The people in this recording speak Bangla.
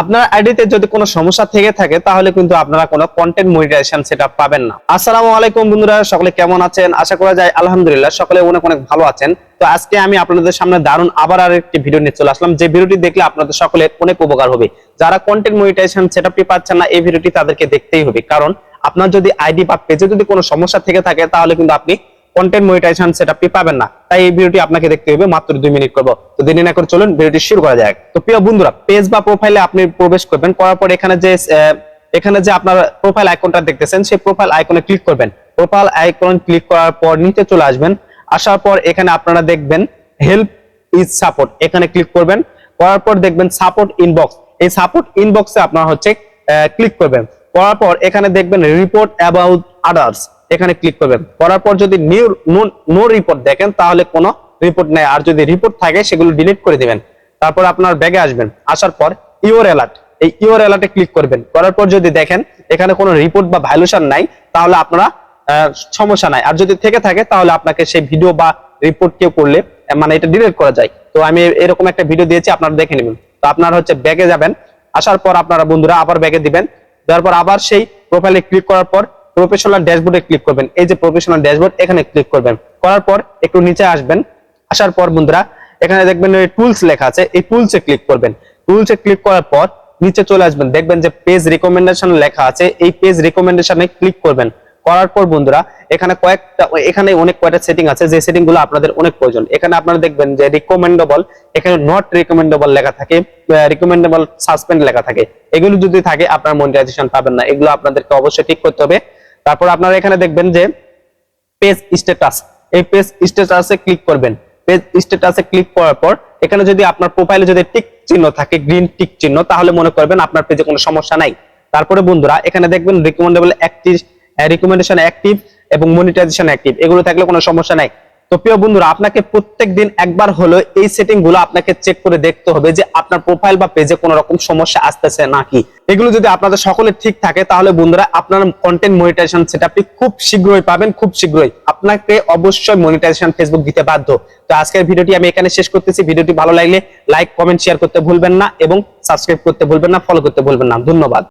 আপনার আইডিতে যদি কোনো সমস্যা থেকে থাকে, তাহলে কিন্তু আপনারা কোনো কন্টেন্ট মনিটাইজেশন সেটআপ পাবেন না। আসসালামু আলাইকুম বন্ধুরা, সকলে কেমন আছেন? আশা করা যায় আলহামদুলিল্লাহ সকলে অনেক অনেক ভালো আছেন। তো আজকে আমি আপনাদের সামনে দারুণ আবার আর একটি ভিডিও নিয়ে চলে আসলাম। যে ভিডিওটি দেখলে আপনাদের সকলের অনেক উপকার হবে। যারা কন্টেন্ট মনিটাইজেশন সেটআপটি পাচ্ছেন না, এই ভিডিওটি তাদেরকে দেখতেই হবে। কারণ আপনার যদি আইডি বা পেজে যদি কোনো সমস্যা থেকে থাকে, তাহলে কিন্তু আপনি কন্টেন্ট মনিটাইজেশন সেটআপটি পাবেন না। তাই এই ভিডিওটি আপনাকে দেখতে হবে, মাত্র দুই মিনিট করব। তো দেরি না করে চলুন, ভিডিওটি শুরু করা যাক। তো প্রিয় বন্ধুরা পেজ বা প্রোফাইলে আপনি প্রবেশ করবেন, করার পর এখানে যে এখানে যে আপনার প্রোফাইল আইকনটা দেখতেছেন, সেই প্রোফাইল আইকনে ক্লিক করবেন। প্রোফাইল আইকন ক্লিক করার পর নিচে চলে আসবেন। আসার পর এখানে আপনারা দেখবেন হেল্প ইজ সাপোর্ট এখানে ক্লিক করবেন। করার পর দেখবেন সাপোর্ট ইনবক্স এই সাপোর্ট ইনবক্সে আপনার হচ্ছে ক্লিক করবেন। করার পর এখানে দেখবেন রিপোর্ট অ্যাবাউট আদার্স এখানে ক্লিক করবেন। করার পর যদি নিউ নো রিপোর্ট দেখেন, তাহলে কোনো রিপোর্ট নেই। আর যদি রিপোর্ট থাকে, সেগুলো ডিলিট করে দিবেন। তারপর আপনার ব্যাগে আসবেন। আসার পর ইওর অ্যালার্ট এই ইওর অ্যালার্টে ক্লিক করবেন। করার পর যদি দেখেন, এখানে কোনো রিপোর্ট বা ভ্যালুশন নাই, তাহলে আপনারা সমস্যা নাই। আর যদি থেকে থাকে, তাহলে আপনাকে সেই ভিডিও বা রিপোর্ট কেউ করলে মানে এটা ডিলিট করা যায়। তো আমি এরকম একটা ভিডিও দিয়েছি, আপনারা দেখে নেবেন। তো আপনারা হচ্ছে ব্যাগে যাবেন। আসার পর আপনারা বন্ধুরা আবার ব্যাগে দিবেন। দেওয়ার পর আবার সেই প্রোফাইলে ক্লিক করার পর প্রফেশনাল ড্যাশবোর্ডে ক্লিক করবেন। এই যে প্রফেশনাল ড্যাশবোর্ড এখানে ক্লিক করবেন। করার পর একটু নিচে আসবেন। আসার পর বন্ধুরা, এখানে দেখবেন টুলস লেখা আছে। এই টুলসে ক্লিক করবেন। টুলসে ক্লিক করার পর নিচে চলে আসবেন। দেখবেন যে পেজ রিকমেন্ডেশন লেখা আছে। এই পেজ রিকমেন্ডেশনে ক্লিক করবেন। করার পর বন্ধুরা, এখানে কয়েকটা, এখানে অনেক কয়টা সেটিং আছে। যে সেটিংগুলো আপনাদের অনেক প্রয়োজন। এখানে আপনারা দেখবেন যে রিকমেন্ডেবল এখানে নট রিকমেন্ডেবল লেখা থাকে। রিকমেন্ডেবল সাসপেন্ড লেখা থাকে। এগুলো যদি থাকে, আপনার মনিটাইজেশন পাবেন না। এগুলো আপনাদেরকে অবশ্যই ঠিক করতে হবে। তারপর আপনারা এখানে দেখবেন যে পেজ স্ট্যাটাস এই পেজ স্ট্যাটাসে ক্লিক করবেন। পেজ স্ট্যাটাসে ক্লিক করার পর, এখানে যদি আপনার প্রোফাইলে যদি টিক চিহ্ন থাকে গ্রিন টিক চিহ্ন, তাহলে মনে করবেন আপনার পেজে কোনো সমস্যা নাই। তারপরে বন্ধুরা, এখানে দেখবেন রিকমেন্ডেবল অ্যাক্টিভ রিকমেন্ডেশন অ্যাক্টিভ এবং মনিটাইজেশন অ্যাক্টিভ এগুলো থাকলে কোনো সমস্যা নাই। তো প্রিয় বন্ধুরা, আপনাকে প্রত্যেক দিন একবার হলো এই সেটিংগুলো আপনাকে চেক করে দেখতে হবে যে আপনার প্রোফাইল বা পেজে কোনো রকম সমস্যা আসতেছে নাকি। এগুলো যদি আপনাদের সকলের ঠিক থাকে, তাহলে বন্ধুরা আপনার কন্টেন্ট মনিটাইজেশন সেটআপটি খুব শীঘ্রই পাবেন, খুব শীঘ্রই। আপনাকে অবশ্যই মনিটাইজেশন ফেসবুক দিতে বাধ্য। তো আজকের ভিডিওটি আমি এখানে শেষ করতেছি। ভিডিওটি ভালো লাগলে লাইক কমেন্ট শেয়ার করতে ভুলবেন না এবং সাবস্ক্রাইব করতে ভুলবেন না ফলো করতে ভুলবেন না। ধন্যবাদ।